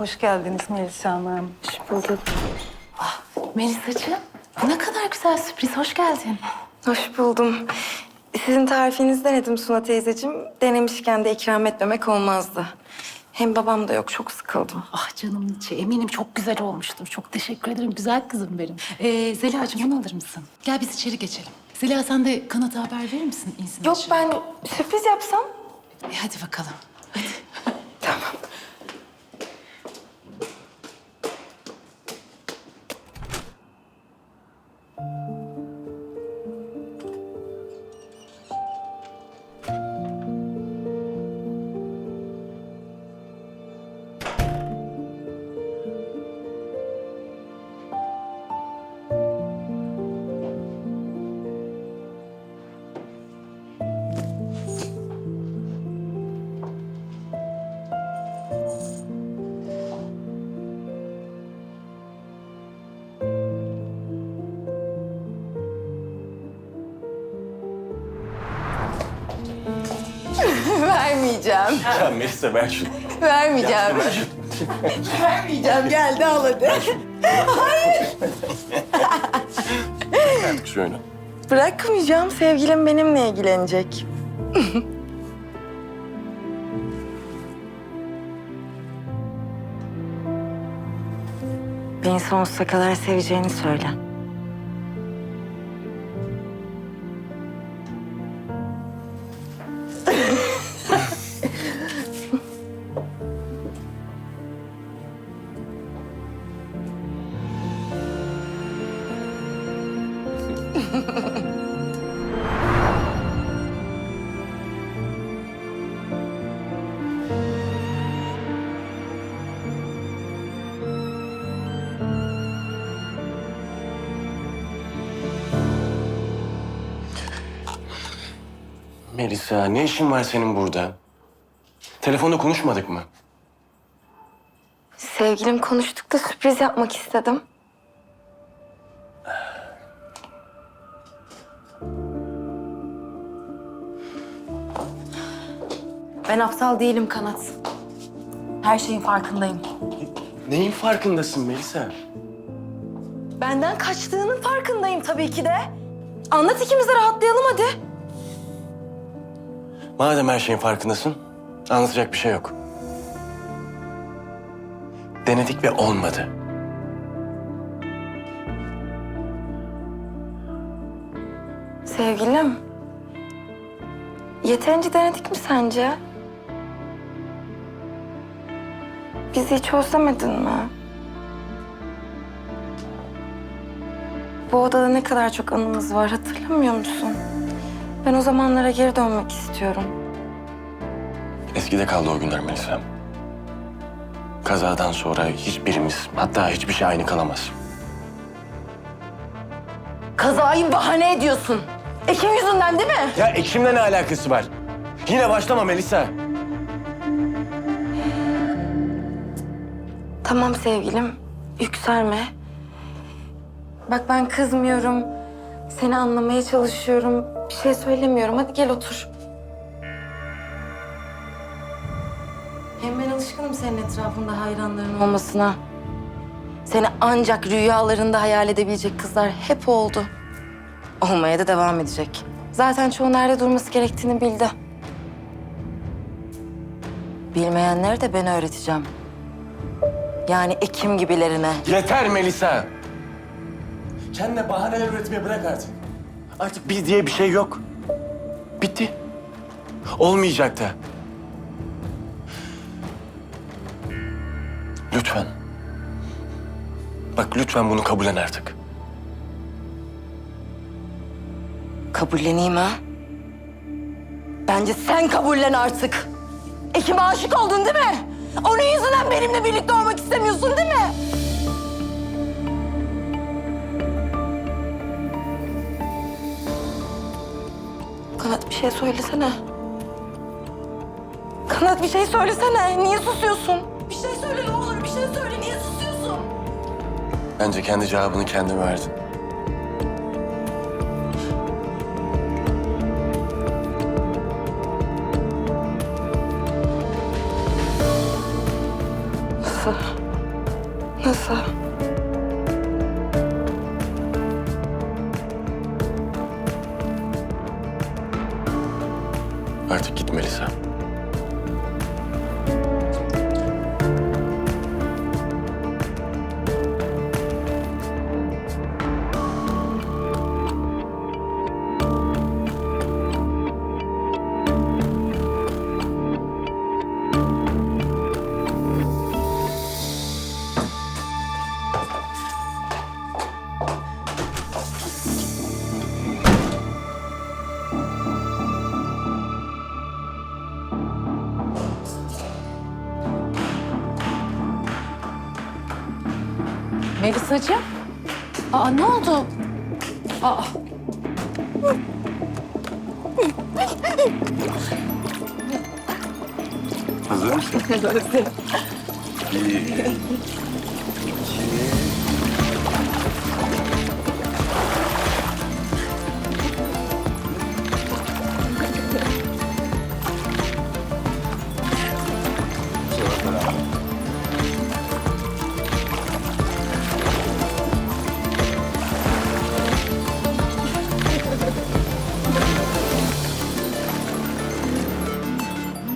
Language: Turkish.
Hoş geldiniz Melisa Hanım. Hoş bulduk. Melisa'cığım bu ne kadar güzel sürpriz. Hoş geldin. Hoş buldum. Sizin tarifinizi denedim Suna teyzeciğim. Denemişken de ikram etmemek olmazdı. Hem babam da yok, çok sıkıldım. Ah canım içi eminim çok güzel olmuştur. Çok teşekkür ederim. Güzel kızım benim. Ee, Zeliha'cığım bunu alır mısın? Gel biz içeri geçelim. Zeliha sen de Kanat'a haber verir misin? İnsin Yok ben sürpriz yapsam. E, hadi bakalım. Tamam. Vermeyeceğim. Ya Melisa ver şunu. Vermeyeceğim. Ver şunu. Vermeyeceğim. Geldi al hadi. Artık şu oyunu. Bırakmayacağım. Sevgilim benimle ilgilenecek. Beni sonsuza kadar seveceğini söyle. Melisa ne işin var senin burada? Telefonda konuşmadık mı? Sevgilim konuştuk da sürpriz yapmak istedim. Ben aptal değilim Kanat. Her şeyin farkındayım. Neyin farkındasın Melisa? Benden kaçtığının farkındayım tabii ki de. Anlat ikimiz de rahatlayalım hadi. Madem her şeyin farkındasın, anlatacak bir şey yok. Denedik ve olmadı. Sevgilim. Yeterince denedik mi sence? Bizi hiç özlemedin mi? Bu odada ne kadar çok anımız var hatırlamıyor musun? Ben o zamanlara geri dönmek istiyorum. Eskide kaldı o günler Melisa. Kazadan sonra hiçbirimiz, hatta hiçbir şey aynı kalamaz. Kazayı bahane ediyorsun. Ekim yüzünden değil mi? Ya Ekim'le ne alakası var? Yine başlama Melisa. Tamam sevgilim, yükselme. Bak ben kızmıyorum. Seni anlamaya çalışıyorum. Bir şey söylemiyorum. Hadi gel otur. Hem ben alışkınım senin etrafında hayranların olmasına. Seni ancak rüyalarında hayal edebilecek kızlar hep oldu. Olmaya da devam edecek. Zaten çoğu nerede durması gerektiğini bildi. Bilmeyenleri de ben öğreteceğim. Yani Ekim gibilerine. Yeter Melisa. Kendine bahaneler üretmeye bırak artık. Artık biz diye bir şey yok. Bitti. Olmayacak da. Lütfen. Bak lütfen bunu kabullen artık. Kabulleneyim ha? Bence sen kabullen artık. Ekim'e aşık oldun değil mi? Onun yüzünden benimle birlikte olmak istemiyorsun değil mi? Kanat bir şey söylesene. Kanat bir şey söylesene. Niye susuyorsun? Bir şey söyle ne olur bir şey söyle. Niye susuyorsun? Bence kendi cevabını kendin verdin. Nasıl? Artık git Melisa'cığım. Aa ne oldu? Aa. Hazır mısın? Hazırım. Bir,